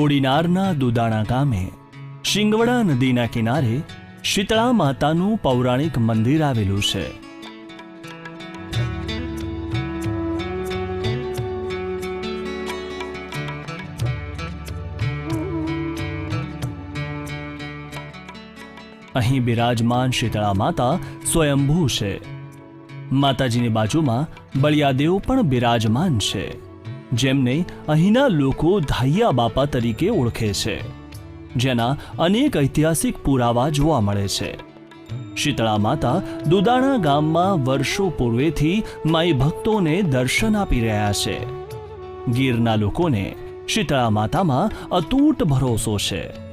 કોડીનારના દુદાણા ગામે, શિંગવડા નદીના કિનારે શીતળા માતાનું પૌરાણિક મંદિર આવેલું છે. અહીં બિરાજમાન શીતળા માતા સ્વયંભૂ છે. માતાજીની બાજુમાં બળિયાદેવ પણ બિરાજમાન છે. જેમને અહીંના લોકો ધાઈયા બાપા તરીકે ઓળખે છે, જેના અનેક ઐતિહાસિક પુરાવા જોવા મળે છે. શીતળા માતા દુદાણા ગામમાં વર્ષો પૂર્વેથી માઈ ભક્તોને દર્શન આપી રહ્યા છે. ગીરના લોકોને શીતળા માતામાં અતૂટ ભરોસો છે.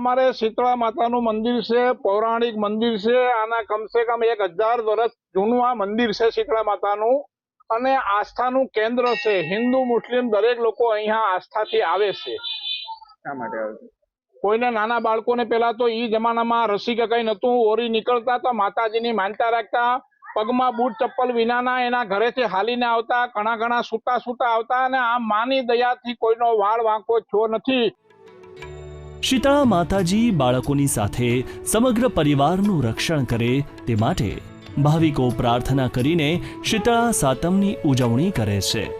અમારે શીતળા માતાનું મંદિર છે પૌરાણિક મંદિર છે આના કમસે કમ એક હજાર વર્ષ જૂનું આ મંદિર છે શીતળા માતાનું. અને આસ્થાનું કેન્દ્ર છે હિન્દુ મુસ્લિમ દરેક લોકો અહીંયા આસ્થાથી આવે છે. કોઈને નાના બાળકોને પેલા તો ઈ જમાનામાં રસી કે કઈ નતું ઓરી નીકળતા તો માતાજીની માનતા રાખતા પગમાં બૂટ ચપ્પલ વિનાના એના ઘરેથી હાલીને આવતા ઘણા ઘણા સૂતા સૂતા આવતા અને આ માની દયાથી કોઈનો વાળ વાંકો છો નથી. શીતળા માતાજી બાળકોની સાથે સમગ્ર પરિવારનું રક્ષણ કરે તે માટે ભાવિકો પ્રાર્થના કરીને શીતળા સાતમની ઉજવણી કરે છે.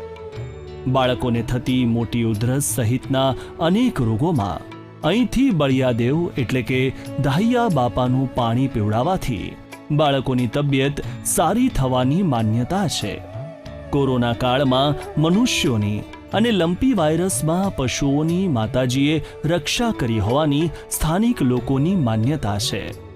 બાળકોને થતી મોટી ઉધરસ સહિતના અનેક રોગોમાં અહીંથી બળિયાદેવ એટલે કે દાહિયા બાપાનું પાણી પીવડાવવાથી બાળકોની તબિયત સારી થવાની માન્યતા છે. કોરોના કાળમાં મનુષ્યોની અને લંપી વાયરસમાં પશુઓની માતાજીએ રક્ષા કરી હોવાની સ્થાનિક લોકોની માન્યતા છે.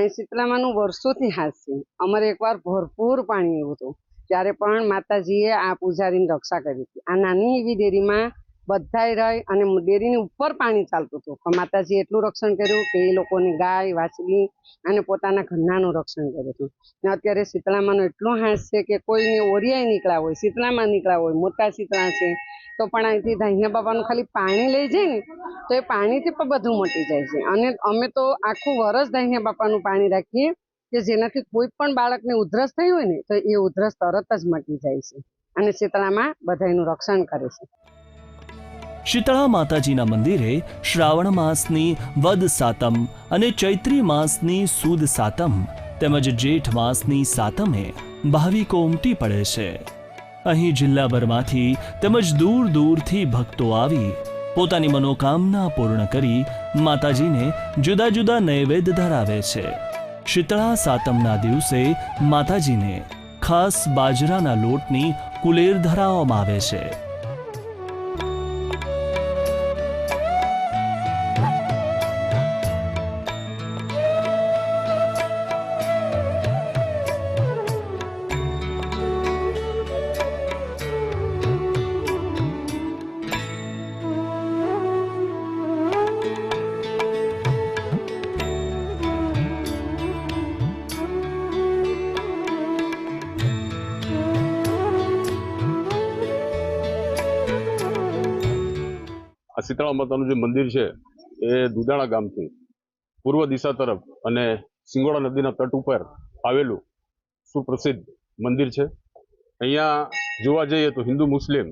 નહીં શીતલામાનું વર્ષોથી હાથ છે અમારે એકવાર ભરપૂર પાણી આવ્યું હતું. ત્યારે પણ માતાજીએ આ પૂજારીની રક્ષા કરી હતી. આ નાની એવી ડેરીમાં બધાય રહી અને ડેરીની ઉપર પાણી ચાલતું હતું. પણ માતાજીએ એટલું રક્ષણ કર્યું કે એ લોકોની ગાય, વાછલી અને પોતાના ઘરનાનું રક્ષણ કર્યું હતું. અત્યારે શીતળામાંનો એટલો હાંસ છે કે કોઈને ઓરિયાય નીકળ્યા હોય, શીતળામાં નીકળ્યા હોય, મોટા શીતળા છે, તો પણ અહીંથી ધાહિયા બાબાનું ખાલી પાણી લઈ જાય ને, તો એ પાણીથી પણ બધું મટી જાય છે. અને અમે તો આખું વરસ ધાહિયા બાપાનું પાણી રાખીએ કે જેનાથી કોઈ પણ બાળકને ઉધરસ થઈ હોય ને, તો એ ઉધરસ તરત જ મટી જાય છે. અને શીતળામાં બધાયનું રક્ષણ કરે છે. શીતળા માતાજીના મંદિરે શ્રાવણ માસની વદ સાતમ અને ચૈત્રી માસની સુદ સાતમ તેમજ જેઠ માસની સાતમે ભાવિકો ઉમટી પડે છે. અહીં જિલ્લાભરમાંથી તેમજ દૂર દૂરથી ભક્તો આવી પોતાની મનોકામના પૂર્ણ કરી માતાજીને જુદા જુદા નૈવેદ્ય ધરાવે છે. શીતળા સાતમના દિવસે માતાજીને ખાસ બાજરાના લોટની કુલેર ધરાવવામાં આવે છે. શીતળા માતાનું જે મંદિર છે, એ દુધાણા ગામથી પૂર્વ દિશા તરફ અને સિંગોડા નદીના તટ ઉપર આવેલું સુપ્રસિદ્ધ મંદિર છે. અહીંયા જોવા જઈએ તો હિન્દુ મુસ્લિમ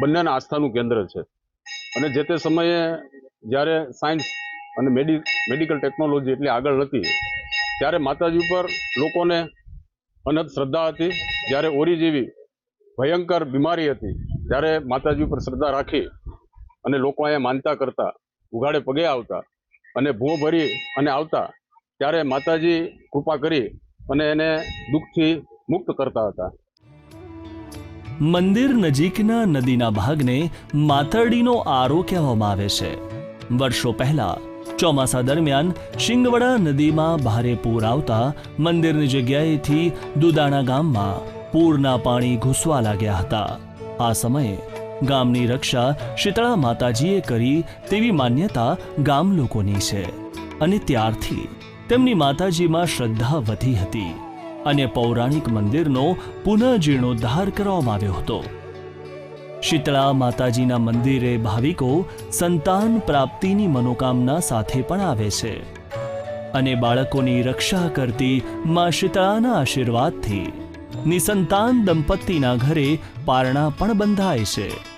બંનેના આસ્થાનું કેન્દ્ર છે. અને જે તે સમયે જ્યારે સાયન્સ અને મેડિ, મેડિકલ ટેકનોલોજી એટલી આગળ નથી ત્યારે માતાજી ઉપર લોકોને અનંત શ્રદ્ધા હતી. જ્યારે ઓરી જેવી ભયંકર બીમારી હતી, ત્યારે માતાજી ઉપર શ્રદ્ધા રાખી અને લોકો અહીંયા માનતા કરતા, ઉઘાડે પગે આવતા અને ભૂ ભરી અને આવતા, ત્યારે માતાજી કૃપા કરી અને એને દુઃખથી મુક્ત કરતા હતા. મંદિર નજીકના નદીના ભાગને માતરડીનો આરો કહેવામાં આવે છે. વર્ષો પહેલા, ચોમાસા દરમિયાન શિંગવડા નદીમાં ભારે પૂર આવતા મંદિરની જગ્યાએથી દુદાણા ગામમાં પૂરના પાણી ઘૂસવા લાગ્યા હતા. આ સમયે ગામની રક્ષા શીતળા માતાજીએ કરી તેવી માન્યતા ગામ લોકોની છે. અને ત્યારથી તેમની માતાજીમાં શ્રદ્ધા વધી હતી અને પૌરાણિક મંદિરનો પુનઃજીર્ણોદ્ધાર કરવામાં આવ્યો હતો. શીતળા માતાજીના મંદિરે ભાવિકો સંતાન પ્રાપ્તિની મનોકામના સાથે પણ આવે છે અને બાળકોની રક્ષા કરતી માં શીતળાના આશીર્વાદથી નિસંતાન દંપતીના ઘરે પારણા પણ બંધાય છે.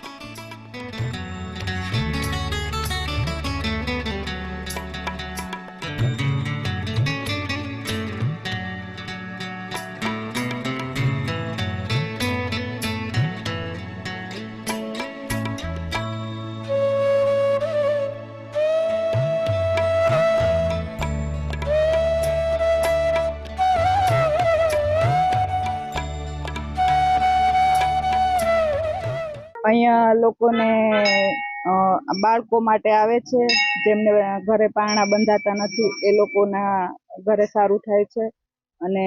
અહીંયા લોકોને બાળકો માટે આવે છે. જેમને ઘરે પારણા બંધાતા નથી, એ લોકોના ઘરે સારું થાય છે. અને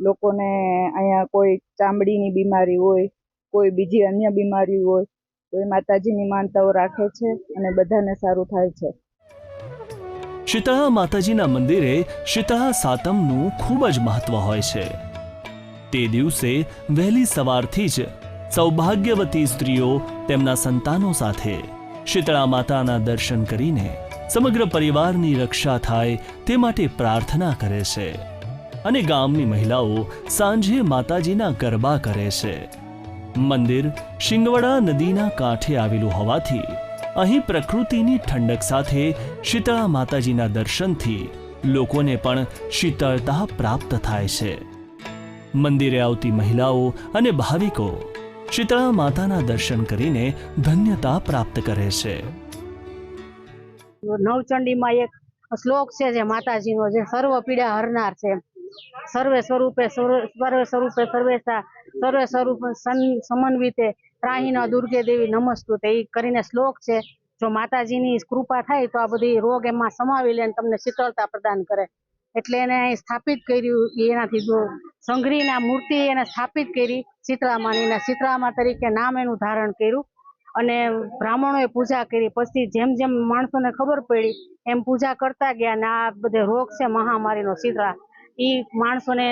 લોકોને અહીંયા કોઈ ચામડીની બીમારી હોય, કોઈ બીજી અન્ય બીમારી હોય, તો એ માતાજીની માનતાઓ રાખે છે અને બધાને સારું થાય છે. શીતળા માતાજીના મંદિરે શીતળા સાતમનું ખૂબ જ મહત્વ હોય છે. તે દિવસે વહેલી સવારથી જ સૌભાગ્યવતી સ્ત્રીઓ તેમના સંતાનો સાથે. શીતળા માતાના દર્શન કરીને સમગ્ર પરિવારની રક્ષા થાય તે માટે પ્રાર્થના કરે છે. અને ગામની મહિલાઓ સાંજે માતાજીના ગરબા કરે છે. મંદિર શિંગવડા નદીના કાંઠે આવેલું હોવાથી અહીં પ્રકૃતિની ઠંડક સાથે શીતળા માતાજીના દર્શનથી લોકોને પણ શીતળતા પ્રાપ્ત થાય છે. મંદિરે આવતી મહિલાઓ અને ભાવિકો શીતળા માતાના દર્શન કરીને ધન્યતા પ્રાપ્ત કરે છે. નવચંડીમાં એક શ્લોક છે જે માતાજીનો જે સર્વ પીડા હરનાર છે. સર્વે સ્વરૂપે સર્વે સ્વરૂપે સર્વેશા, સર્વે સ્વરૂપ સમન્વિતે ત્રાહીના દુર્ગે દેવી નમસ્તુ તે કરીને શ્લોક છે. જો માતાજીની કૃપા થાય તો આ બધી રોગ એમાં સમાવી લે તમને શીતળતા પ્રદાન કરે. એટલે એને સ્થાપિત કર્યું. એનાથી જો સંઘરીના મૂર્તિ એને સ્થાપિત કરી શીતળામાની શીતળામા તરીકે નામ એનું ધારણ કર્યું. અને બ્રાહ્મણોએ પૂજા કરી. પછી જેમ જેમ માણસોને ખબર પડી, એમ પૂજા કરતા ગયા ને આ બધે રોગ છે મહામારીનો શીતળા એ માણસોને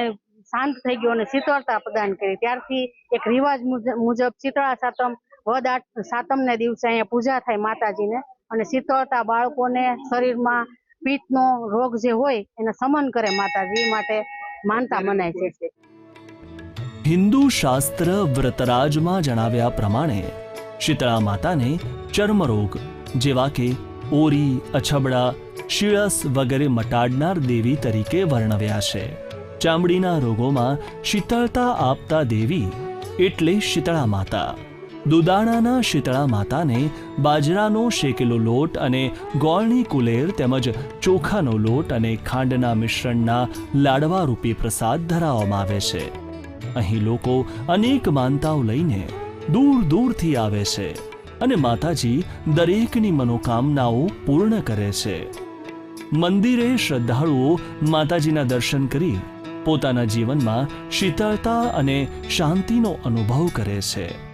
શાંત થઈ ગયો અને શીતળતા પ્રદાન કરી. ત્યારથી એક રિવાજ મુજબ મુજબ શીતળા સાતમ, વદ આઠ સાતમને દિવસે અહીંયા પૂજા થાય માતાજીને. અને શીતળતા બાળકોને શરીરમાં પિત્તનો રોગ જે હોય એને સમન કરે માતાજી માટે માનતા મનાય છે. હિન્દુ શાસ્ત્ર વ્રતરાજમાં જણાવ્યા પ્રમાણે શીતળા માતાને ચર્મરોગ જેવા કે ઓરી, અછબડા, શિળસ વગેરે મટાડનાર દેવી તરીકે વર્ણવ્યા છે. ચામડીના રોગોમાં શીતળતા આપતા દેવી એટલે શીતળા માતા. દુદાણાના શીતળા માતાને બાજરાનો શેકેલો લોટ અને ગોળની કુલેર તેમજ ચોખાનો લોટ અને ખાંડના મિશ્રણના લાડવા રૂપી પ્રસાદ ધરાવવામાં આવે છે. અહીં લોકો અનેક માનતાઓ લઈને દૂર દૂરથી આવે છે અને માતાજી દરેકની મનોકામનાઓ પૂર્ણ કરે છે. મંદિરે શ્રદ્ધાળુઓ માતાજીના દર્શન કરી પોતાના જીવનમાં શીતળતા અને શાંતિનો અનુભવ કરે છે.